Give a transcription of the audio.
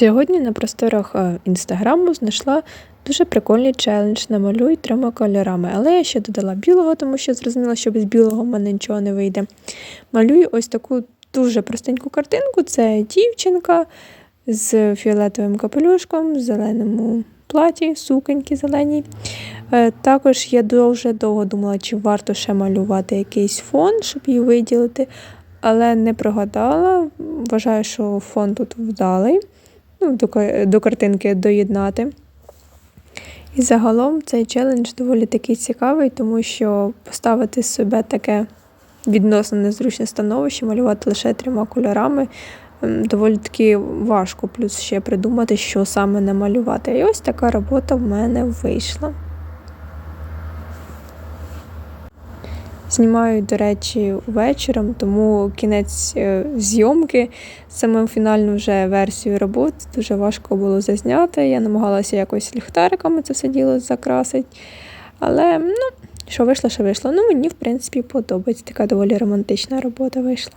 Сьогодні на просторах е, інстаграму знайшла дуже прикольний челендж намалюй трьома кольорами. Але я ще додала білого, тому що зрозуміла, що без білого в мене нічого не вийде. Малюю ось таку дуже простеньку картинку. Це дівчинка з фіолетовим капелюшком, в зеленому платі, суконьки зеленій. Е, Також я дуже довго думала, чи варто ще малювати якийсь фон, щоб її виділити. Але не прогадала. Вважаю, що фон тут вдалий ну, до, до картинки доєднати. І загалом цей челендж доволі такий цікавий, тому що поставити себе таке відносно незручне становище, малювати лише трьома кольорами. Доволі таки важко, плюс ще придумати, що саме намалювати. І ось така робота в мене вийшла. Знімаю, до речі, вечором, тому кінець е, зйомки, саму фінальну вже версію роботи дуже важко було зазняти. Я намагалася якось ліхтариками це все діло закрасити. Але ну, що вийшло, що вийшло. Ну, мені, в принципі, подобається. Така доволі романтична робота вийшла.